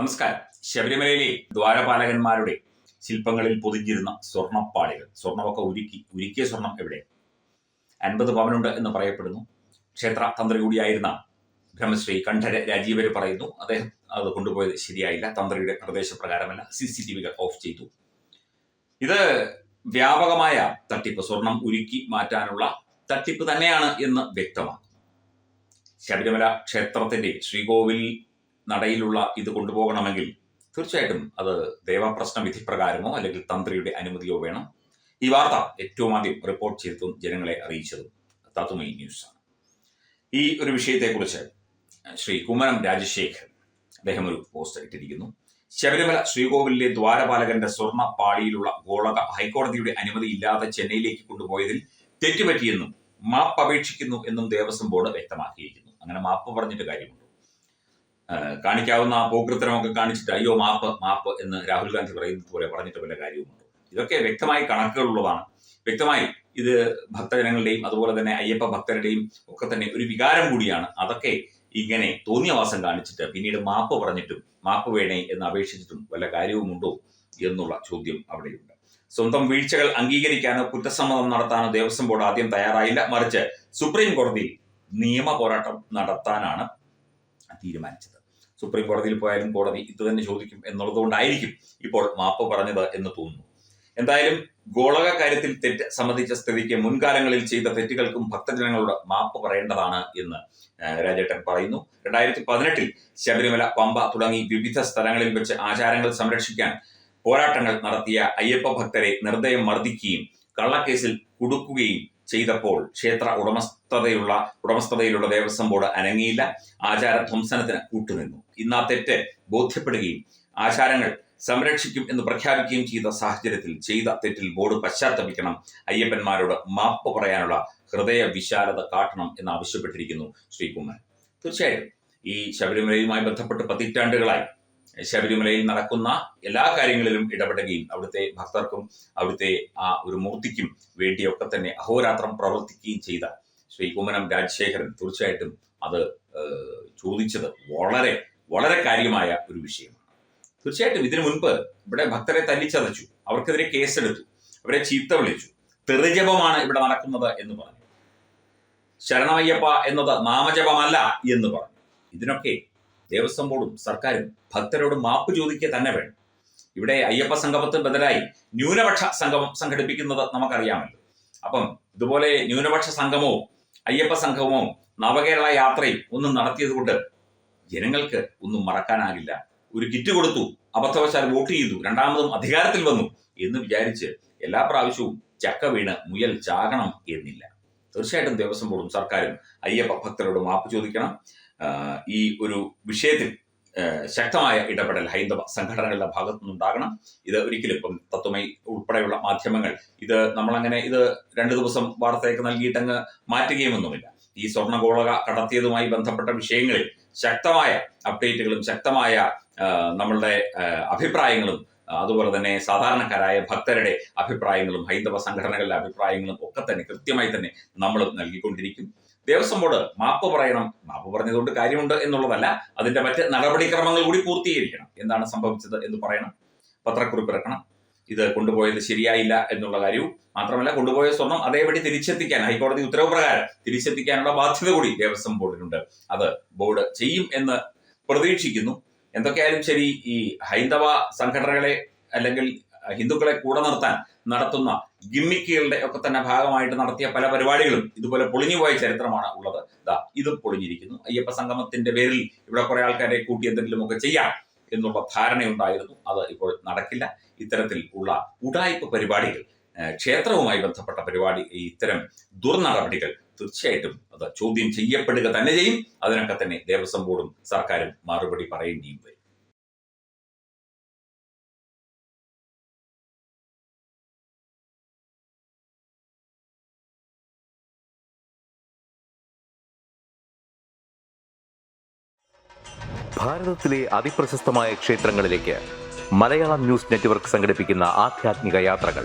നമസ്കാരം. ശബരിമലയിലെ ദ്വാരപാലകന്മാരുടെ ശില്പങ്ങളിൽ പൊതിഞ്ഞിരുന്ന സ്വർണപ്പാളികൾ. സ്വർണമൊക്കെ ഉരുക്കി ഉരുക്കിയ സ്വർണം എവിടെ? അൻപത് പവനുണ്ട് എന്ന് പറയപ്പെടുന്നു. ക്ഷേത്ര തന്ത്രി കൂടിയായിരുന്ന ബ്രഹ്മശ്രീ കണ്ഠര രാജീവര് പറയുന്നു. അദ്ദേഹം അത് കൊണ്ടുപോയത് ശരിയായില്ല. തന്ത്രിയുടെ നിർദ്ദേശപ്രകാരമല്ല. സി സി ടി വികൾ ഓഫ് ചെയ്തു. ഇത് വ്യാപകമായ തട്ടിപ്പ്. സ്വർണം ഉരുക്കി മാറ്റാനുള്ള തട്ടിപ്പ് തന്നെയാണ് എന്ന് വ്യക്തമാണ് ശബരിമല ക്ഷേത്രത്തിന്റെ ശ്രീകോവിൽ നടയിലുള്ള ഇത് കൊണ്ടുപോകണമെങ്കിൽ തീർച്ചയായിട്ടും അത് ദേവപ്രശ്ന വിധിപ്രകാരമോ അല്ലെങ്കിൽ തന്ത്രിയുടെ അനുമതിയോ വേണം. ഈ വാർത്ത ഏറ്റവും ആദ്യം റിപ്പോർട്ട് ചെയ്തതും ജനങ്ങളെ അറിയിച്ചതും തത്തുമൈ ന്യൂസ് ആണ്. ഈ ഒരു വിഷയത്തെക്കുറിച്ച് ശ്രീ കുമ്മനം രാജശേഖർ അദ്ദേഹം ഒരു പോസ്റ്റ് ഇട്ടിരിക്കുന്നു. ശബരിമല ശ്രീകോവിലിലെ ദ്വാരപാലകന്റെ സ്വർണ പാളിയിലുള്ള ഗോളക ഹൈക്കോടതിയുടെ അനുമതി ഇല്ലാതെ ചെന്നൈയിലേക്ക് കൊണ്ടുപോയതിൽ തെറ്റുപറ്റിയെന്നും മാപ്പ് അപേക്ഷിക്കുന്നു എന്നും ദേവസ്വം ബോർഡ് വ്യക്തമാക്കിയിരിക്കുന്നു. അങ്ങനെ മാപ്പ് പറഞ്ഞിട്ട് കാര്യമുണ്ടോ കാണിക്കാവുന്ന പോക്കൃത്തരമൊക്കെ കാണിച്ചിട്ട് അയ്യോ മാപ്പ് മാപ്പ് എന്ന് രാഹുൽ ഗാന്ധി പറയുന്നത് പോലെ പറഞ്ഞിട്ട് വല്ല കാര്യവുമുണ്ട്. ഇതൊക്കെ വ്യക്തമായി കണക്കുകളുള്ളതാണ്. വ്യക്തമായി ഇത് ഭക്തജനങ്ങളുടെയും അതുപോലെ തന്നെ അയ്യപ്പ ഭക്തരുടെയും ഒക്കെ തന്നെ ഒരു വികാരം കൂടിയാണ്. അതൊക്കെ ഇങ്ങനെ തോന്നിയവാസം കാണിച്ചിട്ട് പിന്നീട് മാപ്പ് പറഞ്ഞിട്ടും മാപ്പ് വേണേ എന്ന് അപേക്ഷിച്ചിട്ടും വല്ല കാര്യവുമുണ്ടോ എന്നുള്ള ചോദ്യം അവിടെയുണ്ട്. സ്വന്തം വീഴ്ചകൾ അംഗീകരിക്കാനോ കുറ്റസമ്മതം നടത്താനോ ദേവസ്വം ബോർഡ് ആദ്യം തയ്യാറായില്ല. മറിച്ച് സുപ്രീം കോടതി നിയമ പോരാട്ടം നടത്താനാണ് തീരുമാനിച്ചത്. സുപ്രീം കോടതിയിൽ പോയാലും കോടതി ഇത് തന്നെ ചോദിക്കും എന്നുള്ളതുകൊണ്ടായിരിക്കും ഇപ്പോൾ മാപ്പ് പറഞ്ഞത് എന്ന് തോന്നുന്നു. എന്തായാലും ഗോളക കാര്യത്തിൽ തെറ്റ് സംബന്ധിച്ച സ്ഥിതിക്ക് മുൻകാലങ്ങളിൽ ചെയ്ത തെറ്റുകൾക്കും ഭക്തജനങ്ങളോട് മാപ്പ് പറയേണ്ടതാണ് എന്ന് രാജേട്ടൻ പറയുന്നു. രണ്ടായിരത്തി പതിനെട്ടിൽ ശബരിമല പമ്പ തുടങ്ങി വിവിധ സ്ഥലങ്ങളിൽ വെച്ച് ആചാരങ്ങൾ സംരക്ഷിക്കാൻ പോരാട്ടങ്ങൾ നടത്തിയ അയ്യപ്പ ഭക്തരെ നിർദ്ദയം മർദ്ദിക്കുകയും കള്ളക്കേസിൽ കുടുക്കുകയും ചെയ്തപ്പോൾ ക്ഷേത്ര ഉടമസ്ഥതയുള്ള ഉടമസ്ഥതയിലുള്ള ദേവസ്വം ബോർഡ് അനങ്ങിയില്ല. ആചാരധ്വംസനത്തിന് കൂട്ടുനിന്നു. ഇന്ന് ആ തെറ്റ് ബോധ്യപ്പെടുകയും ആചാരങ്ങൾ സംരക്ഷിക്കും എന്ന് പ്രഖ്യാപിക്കുകയും ചെയ്ത സാഹചര്യത്തിൽ ചെയ്ത തെറ്റിൽ ബോർഡ് പശ്ചാത്തപിക്കണം. അയ്യപ്പന്മാരോട് മാപ്പ് പറയാനുള്ള ഹൃദയ വിശാലത കാട്ടണം എന്ന് ആവശ്യപ്പെട്ടിരിക്കുന്നു തീർച്ചയായും തീർച്ചയായിട്ടും ഈ ശബരിമലയുമായി ബന്ധപ്പെട്ട് പതിറ്റാണ്ടുകളായി ശബരിമലയിൽ നടക്കുന്ന എല്ലാ കാര്യങ്ങളിലും ഇടപെടുകയും അവിടുത്തെ ഭക്തർക്കും അവിടുത്തെ ആ ഒരു മൂർത്തിക്കും വേണ്ടിയൊക്കെ തന്നെ അഹോരാത്രം പ്രവർത്തിക്കുകയും ചെയ്ത ശ്രീ കുമ്മനം രാജശേഖരൻ തീർച്ചയായിട്ടും അത് ചോദിച്ചത് വളരെ വളരെ കാര്യമായ ഒരു വിഷയമാണ്. തീർച്ചയായിട്ടും ഇതിനു മുൻപ് ഇവിടെ ഭക്തരെ തല്ലിച്ചതച്ചു. അവർക്കെതിരെ കേസെടുത്തു. അവരെ ചീത്ത വിളിച്ചു. തെറിജപമാണ് ഇവിടെ നടക്കുന്നത് എന്ന് പറഞ്ഞു. ശരണമയ്യപ്പ എന്നത് നാമജപമല്ല എന്ന് പറഞ്ഞു. ഇതിനൊക്കെ ദേവസ്വം ബോർഡും സർക്കാരും ഭക്തരോട് മാപ്പ് ചോദിക്കുക തന്നെ വേണം. ഇവിടെ അയ്യപ്പ സംഗമത്തിന് ബദലായി ന്യൂനപക്ഷ സംഗമം സംഘടിപ്പിക്കുന്നത് നമുക്കറിയാമല്ലോ. അപ്പം ഇതുപോലെ ന്യൂനപക്ഷ സംഗമവും അയ്യപ്പ സംഗമവും നവകേരള യാത്രയും ഒന്നും നടത്തിയത് കൊണ്ട് ജനങ്ങൾക്ക് ഒന്നും മറക്കാനാകില്ല. ഒരു കിറ്റ് കൊടുത്തു അബദ്ധവശാൽ വോട്ട് ചെയ്തു രണ്ടാമതും അധികാരത്തിൽ വന്നു എന്ന് വിചാരിച്ച് എല്ലാ പ്രാവശ്യവും ചക്ക വീണ് മുയൽ ചാകണം എന്നില്ല. തീർച്ചയായിട്ടും ദേവസ്വം ബോർഡും സർക്കാരും അയ്യപ്പ ഭക്തരോട് മാപ്പ് ചോദിക്കണം. ഈ ഒരു വിഷയത്തിൽ ശക്തമായ ഇടപെടൽ ഹൈന്ദവ സംഘടനകളുടെ ഭാഗത്തു നിന്നുണ്ടാകണം. ഇത് ഒരിക്കലും ഇപ്പം തത്വമൈ ഉൾപ്പെടെയുള്ള മാധ്യമങ്ങൾ ഇത് നമ്മളങ്ങനെ ഇത് രണ്ടു ദിവസം വാർത്തയൊക്കെ നൽകിയിട്ടങ്ങ് മാറ്റുകയുമൊന്നുമില്ല. ഈ സ്വർണഗോളക കടത്തിയതുമായി ബന്ധപ്പെട്ട വിഷയങ്ങളിൽ ശക്തമായ അപ്ഡേറ്റുകളും ശക്തമായ നമ്മളുടെ അഭിപ്രായങ്ങളും അതുപോലെ തന്നെ സാധാരണക്കാരായ ഭക്തരുടെ അഭിപ്രായങ്ങളും ഹൈന്ദവ സംഘടനകളുടെ അഭിപ്രായങ്ങളും ഒക്കെ തന്നെ കൃത്യമായി തന്നെ നമ്മൾ നൽകിക്കൊണ്ടിരിക്കും. ദേവസ്വം ബോർഡ് മാപ്പ് പറയണം. മാപ്പ് പറഞ്ഞതുകൊണ്ട് കാര്യമുണ്ട് എന്നുള്ളതല്ല അതിന്റെ മറ്റ് നടപടിക്രമങ്ങൾ കൂടി പൂർത്തീകരിക്കണം. എന്താണ് സംഭവിച്ചത് എന്ന് പറയണം. പത്രക്കുറിപ്പ് ഇറക്കണം. ഇത് കൊണ്ടുപോയത് ശരിയായില്ല എന്നുള്ള കാര്യവും മാത്രമല്ല കൊണ്ടുപോയ സ്വർണം അതേപടി തിരിച്ചെത്തിക്കാൻ ഹൈക്കോടതി ഉത്തരവ് പ്രകാരം തിരിച്ചെത്തിക്കാനുള്ള ബാധ്യത കൂടി ദേവസ്വം ബോർഡിനുണ്ട്. അത് ബോർഡ് ചെയ്യും എന്ന് പ്രതീക്ഷിക്കുന്നു. എന്തൊക്കെയായാലും ശരി ഈ ഹൈന്ദവ സംഘടനകളെ അല്ലെങ്കിൽ ഹിന്ദുക്കളെ കൂടെ നിർത്താൻ നടത്തുന്ന ഗിമ്മിക്കുകളുടെ ഒക്കെ തന്നെ ഭാഗമായിട്ട് നടത്തിയ പല പരിപാടികളും ഇതുപോലെ പൊളിഞ്ഞുപോയ ചരിത്രമാണ് ഉള്ളത്. ദാ ഇതും പൊളിഞ്ഞിരിക്കുന്നു. അയ്യപ്പ സംഗമത്തിന്റെ പേരിൽ ഇവിടെ കുറെ ആൾക്കാരെ കൂട്ടി എന്തെങ്കിലുമൊക്കെ ചെയ്യാം എന്നുള്ള ധാരണയുണ്ടായിരുന്നു. അത് ഇപ്പോൾ നടക്കില്ല. ഇത്തരത്തിൽ ഉള്ള ഉടായ്പ പരിപാടികൾ ക്ഷേത്രവുമായി ബന്ധപ്പെട്ട പരിപാടി ഇത്തരം ദുർനടപടികൾ തീർച്ചയായിട്ടും അത് ചോദ്യം ചെയ്യപ്പെടുക തന്നെ ചെയ്യും. അതിനൊക്കെ തന്നെ ദേവസ്വം ബോർഡും സർക്കാരും മറുപടി പറയേണ്ടിയും വരും. ഭാരതത്തിലെ അതിപ്രശസ്തമായ ക്ഷേത്രങ്ങളിലേക്ക് മലയാളം ന്യൂസ് നെറ്റ്വർക്ക് സംഘടിപ്പിക്കുന്ന ആധ്യാത്മിക യാത്രകൾ.